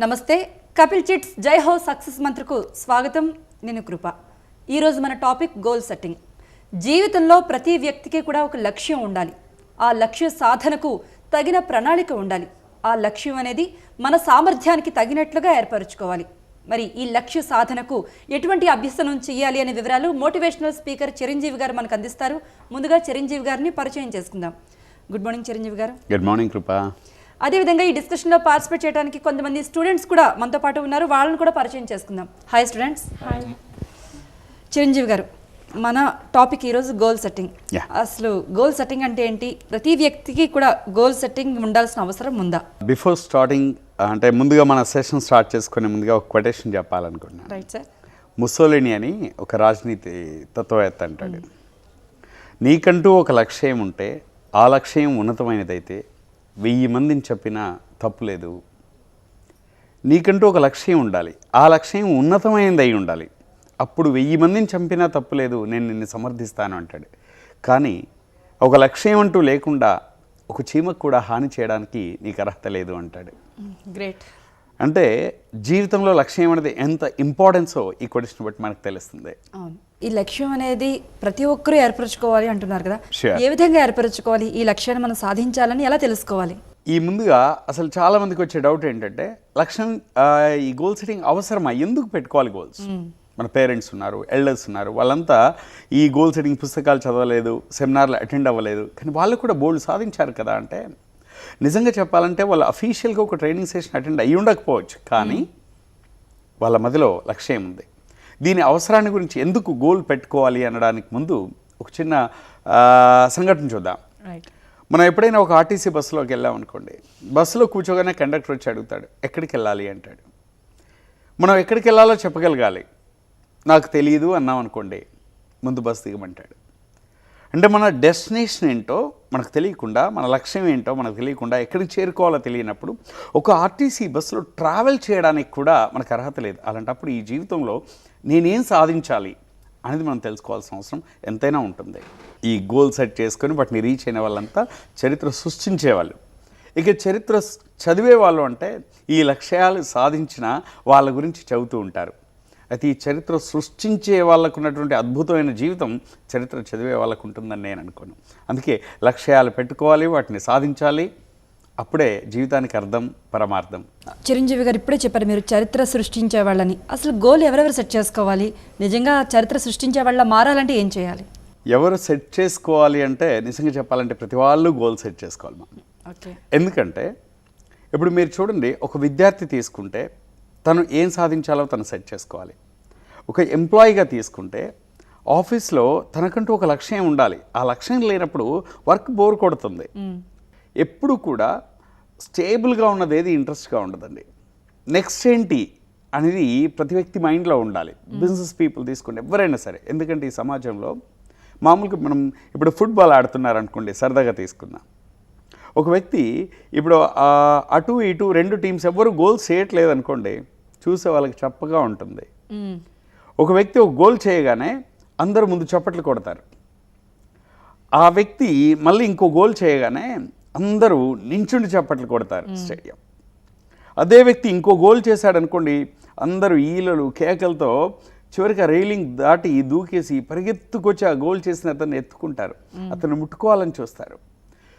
నమస్తే కపిల్ చిట్స్ జై హో సక్సెస్ మంత్రకు స్వాగతం. నేను కృప. ఈరోజు మన టాపిక్ గోల్ సెట్టింగ్. జీవితంలో ప్రతి వ్యక్తికి కూడా ఒక లక్ష్యం ఉండాలి. ఆ లక్ష్య సాధనకు తగిన ప్రణాళిక ఉండాలి. ఆ లక్ష్యం అనేది మన సామర్థ్యానికి తగినట్లుగా ఏర్పరచుకోవాలి. మరి ఈ లక్ష్య సాధనకు ఎటువంటి అభ్యసనం చేయాలి అనే వివరాలు మోటివేషనల్ స్పీకర్ చిరంజీవి గారు మనకు అందిస్తారు. ముందుగా చిరంజీవి గారిని పరిచయం చేసుకుందాం. Good morning Chiranjeevi garu. Good morning Kripa. అదేవిధంగా ఈ డిస్కషన్లో పార్టిసిపేట్ చేయడానికి కొంతమంది స్టూడెంట్స్ కూడా మనతో పాటు ఉన్నారు. వాళ్ళని కూడా పరిచయం చేసుకుందాం. హాయ్ స్టూడెంట్స్ చిరంజీవి గారు మన టాపిక్ ఈరోజు గోల్ సెట్టింగ్. అసలు గోల్ సెట్టింగ్ అంటే ఏంటి? ప్రతి వ్యక్తికి కూడా గోల్ సెట్టింగ్ ఉండాల్సిన అవసరం ఉందా? బిఫోర్ స్టార్టింగ్ అంటే ముందుగా మన సెషన్ స్టార్ట్ చేసుకునే ముందుగా ఒక కొటేషన్ చెప్పాలనుకుంటున్నాను. రైట్ సార్ ముసోలిని అని ఒక రాజనీతి తత్వవేత్త అంటాడు. నీకంటూ ఒక లక్ష్యం ఉంటే ఆ లక్ష్యం ఉన్నతమైనదైతే వెయ్యి మందిని చెప్పినా తప్పులేదు నీకంటూ ఒక లక్ష్యం ఉండాలి. ఆ లక్ష్యం ఉన్నతమైనది అయి ఉండాలి. అప్పుడు వెయ్యి మందిని చంపినా తప్పులేదు నేను నిన్ను సమర్థిస్తాను అంటాడు. కానీ ఒక లక్ష్యం అంటూ లేకుండా ఒక చీమకు కూడా హాని చేయడానికి నీకు అర్హత లేదు అంటాడు. గ్రేట్ అంటే జీవితంలో లక్ష్యం అనేది ఎంత ఇంపార్టెన్సో ఈ కొటేషన్ బట్టి మనకు తెలుస్తుంది. అవును. ఈ లక్ష్యం అనేది ప్రతి ఒక్కరూ ఏర్పరచుకోవాలి అంటున్నారు కదా. ఏ విధంగా ఏర్పరచుకోవాలి? ఈ లక్ష్యాన్ని మనం సాధించాలని ఎలా తెలుసుకోవాలి? ఈ ముందుగా అసలు చాలా మందికి వచ్చే డౌట్ ఏంటంటే లక్ష్యం ఈ గోల్ సెట్టింగ్ అవసరమా? ఎందుకు పెట్టుకోవాలి గోల్స్ మన పేరెంట్స్ ఉన్నారు ఎల్డర్స్ ఉన్నారు వాళ్ళంతా ఈ గోల్ సెట్టింగ్ పుస్తకాలు చదవలేదు సెమినార్లు అటెండ్ అవ్వలేదు కానీ వాళ్ళు కూడా బోల్డ్ సాధించారు కదా అంటే నిజంగా చెప్పాలంటే వాళ్ళు అఫీషియల్గా ఒక ట్రైనింగ్ సెషన్ అటెండ్ అయ్యి ఉండకపోవచ్చు కానీ వాళ్ళ మధ్యలో లక్ష్యం ఉంది. దీని అవసరాన్ని గురించి ఎందుకు గోల్ పెట్టుకోవాలి అనడానికి ముందు ఒక చిన్న సంఘటన చూద్దాం. మనం ఎప్పుడైనా ఒక ఆర్టీసీ బస్సులోకి వెళ్ళాం అనుకోండి బస్సులో కూర్చోగానే కండక్టర్ వచ్చి అడుగుతాడు ఎక్కడికి వెళ్ళాలి? అంటాడు. మనం ఎక్కడికి వెళ్ళాలో చెప్పగలగాలి. నాకు తెలియదు అన్నాం అనుకోండి ముందు బస్సు దిగమంటాడు. అంటే మన డెస్టినేషన్ ఏంటో మనకు తెలియకుండా మన లక్ష్యం ఏంటో మనకు తెలియకుండా ఎక్కడికి చేరుకోవాలో తెలియనప్పుడు ఒక ఆర్టీసీ బస్సులో ట్రావెల్ చేయడానికి కూడా మనకు అర్హత లేదు. అలాంటప్పుడు ఈ జీవితంలో నేనేం సాధించాలి అనేది మనం తెలుసుకోవాల్సిన అవసరం ఎంతైనా ఉంటుంది. ఈ గోల్ సెట్ చేసుకొని వాటిని రీచ్ అయిన వాళ్ళంతా చరిత్ర సృష్టించేవాళ్ళు. ఇక చరిత్ర చదివే వాళ్ళు అంటే ఈ లక్ష్యాలు సాధించిన వాళ్ళ గురించి చదువుతూ ఉంటారు. అయితే ఈ చరిత్ర సృష్టించే వాళ్ళకు ఉన్నటువంటి అద్భుతమైన జీవితం చరిత్ర చదివే వాళ్ళకు ఉంటుందని నేను అనుకోను. అందుకే లక్ష్యాలు పెట్టుకోవాలి వాటిని సాధించాలి. అప్పుడే జీవితానికి అర్థం పరమార్థం. చిరంజీవి గారు ఇప్పుడే చెప్పారు మీరు చరిత్ర సృష్టించే వాళ్ళని. అసలు గోల్ ఎవరెవరు సెట్ చేసుకోవాలి? నిజంగా చరిత్ర సృష్టించే వాళ్ళ మారాలంటే ఏం చేయాలి? ఎవరు సెట్ చేసుకోవాలి అంటే నిజంగా చెప్పాలంటే ప్రతి వాళ్ళు గోల్ సెట్ చేసుకోవాలి మనం. ఎందుకంటే ఇప్పుడు మీరు చూడండి ఒక విద్యార్థి తీసుకుంటే తను ఏం సాధించాలో తను సెట్ చేసుకోవాలి. ఒక ఎంప్లాయీగా తీసుకుంటే ఆఫీస్లో తనకంటూ ఒక లక్ష్యం ఉండాలి. ఆ లక్ష్యం లేనప్పుడు వర్క్ బోర్ కొడుతుంది. ఎప్పుడు కూడా స్టేబుల్గా ఉన్నది ఏది ఇంట్రెస్ట్గా ఉండదండి. నెక్స్ట్ ఏంటి అనేది ప్రతి వ్యక్తి మైండ్లో ఉండాలి. బిజినెస్ పీపుల్ తీసుకుంటే ఎవరైనా సరే ఎందుకంటే ఈ సమాజంలో మామూలుగా మనం ఇప్పుడు ఫుట్బాల్ ఆడుతున్నారు అనుకోండి సరదాగా తీసుకుందాం. ఒక వ్యక్తి ఇప్పుడు అటు ఇటు రెండు టీమ్స్ ఎవ్వరు గోల్స్ చేయట్లేదు అనుకోండి చూసే వాళ్ళకి చప్పగా ఉంటుంది. ఒక వ్యక్తి ఒక గోల్ చేయగానే అందరూ ముందు చప్పట్లు కొడతారు. ఆ వ్యక్తి మళ్ళీ ఇంకో గోల్ చేయగానే అందరూ నించుండి చప్పట్లు కొడతారు స్టేడియం. అదే వ్యక్తి ఇంకో గోల్ చేశాడు అనుకోండి అందరూ ఈలలు కేకలతో చివరికి ఆ రైలింగ్ దాటి దూకేసి పరిగెత్తుకొచ్చి ఆ గోల్ చేసిన అతన్ని ఎత్తుకుంటారు. అతను ముట్టుకోవాలని చూస్తారు.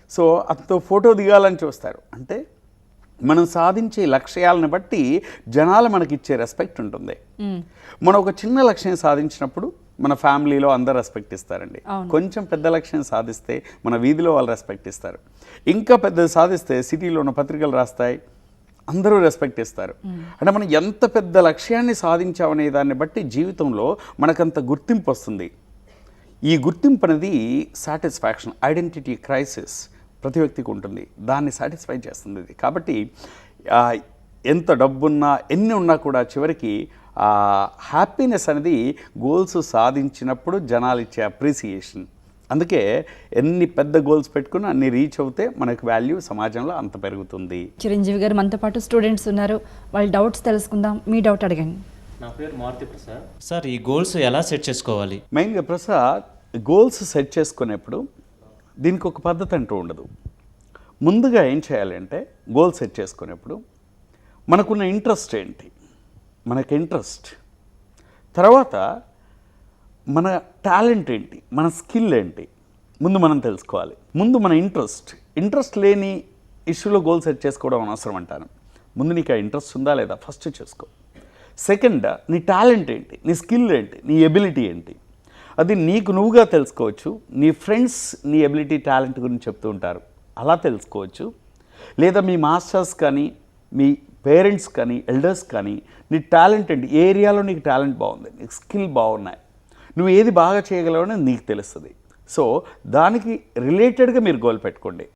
సో అతనితో ఫోటో దిగాలని చూస్తారు. అంటే మనం సాధించే లక్ష్యాలను బట్టి జనాలు మనకి ఇచ్చే రెస్పెక్ట్ ఉంటుంది మనం ఒక చిన్న లక్ష్యం సాధించినప్పుడు మన ఫ్యామిలీలో అందరు రెస్పెక్ట్ ఇస్తారండి. కొంచెం పెద్ద లక్ష్యం సాధిస్తే మన వీధిలో వాళ్ళు రెస్పెక్ట్ ఇస్తారు. ఇంకా పెద్దది సాధిస్తే సిటీలో ఉన్న పత్రికలు రాస్తాయి అందరూ రెస్పెక్ట్ ఇస్తారు. అంటే మనం ఎంత పెద్ద లక్ష్యాన్ని సాధించామనే దాన్ని బట్టి జీవితంలో మనకంత గుర్తింపు వస్తుంది. ఈ గుర్తింపు అనేది సాటిస్ఫాక్షన్ ఐడెంటిటీ క్రైసిస్ ప్రతి వ్యక్తికి ఉంటుంది. దాన్ని సాటిస్ఫై చేస్తుంది ఇది. కాబట్టి ఎంత డబ్బున్నా ఎన్ని ఉన్నా కూడా చివరికి ఆ హ్యాపీనెస్ అనేది గోల్స్ సాధించినప్పుడు జనాలు ఇచ్చే అప్రిసియేషన్ అందుకే ఎన్ని పెద్ద గోల్స్ పెట్టుకున్నా అన్ని రీచ్ అవుతే మనకు వాల్యూ సమాజంలో అంత పెరుగుతుంది. చిరంజీవి గారు మనతో పాటు స్టూడెంట్స్ ఉన్నారు. వాళ్ళ డౌట్స్ తెలుసుకుందాం. మీ డౌట్ అడగండి. నా పేరు మారుతి ప్రసాద్. సార్ ఈ గోల్స్ ఎలా సెట్ చేసుకోవాలి? మెయిన్గా ప్రసాద్ గోల్స్ సెట్ చేసుకునేప్పుడు దీనికి ఒక పద్ధతి అంటూ ఉండదు. ముందుగా ఏం చేయాలంటే గోల్ సెట్ చేసుకునేప్పుడు మనకున్న ఇంట్రెస్ట్ ఏంటి? మనకి ఇంట్రెస్ట్. తర్వాత మన టాలెంట్ ఏంటి? మన స్కిల్ ఏంటి? ముందు మనం తెలుసుకోవాలి. ముందు మన ఇంట్రెస్ట్. ఇంట్రెస్ట్ లేని ఇష్యూలో గోల్ సెట్ చేసుకోవడం అనవసరం అంటాను. ముందు నీకు ఆ ఇంట్రెస్ట్ ఉందా లేదా ఫస్ట్ చేసుకో. సెకండ్ నీ టాలెంట్ ఏంటి? నీ స్కిల్ ఏంటి? నీ ఎబిలిటీ ఏంటి? అది నీకు నువ్వుగా తెలుసుకోవచ్చు. నీ ఫ్రెండ్స్ నీ ఎబిలిటీ టాలెంట్ గురించి చెప్తూ ఉంటారు. అలా తెలుసుకోవచ్చు. లేదా మీ మాస్టర్స్ కానీ మీ పేరెంట్స్ కానీ ఎల్డర్స్ కానీ నీ టాలెంట్ ఏంటి? ఏ ఏరియాలో నీకు టాలెంట్ బాగుంది? నీకు స్కిల్ బాగున్నాయి. నువ్వు ఏది బాగా చేయగలవని నీకు తెలుస్తుంది. సో దానికి రిలేటెడ్గా మీరు గోల్ పెట్టుకోండి.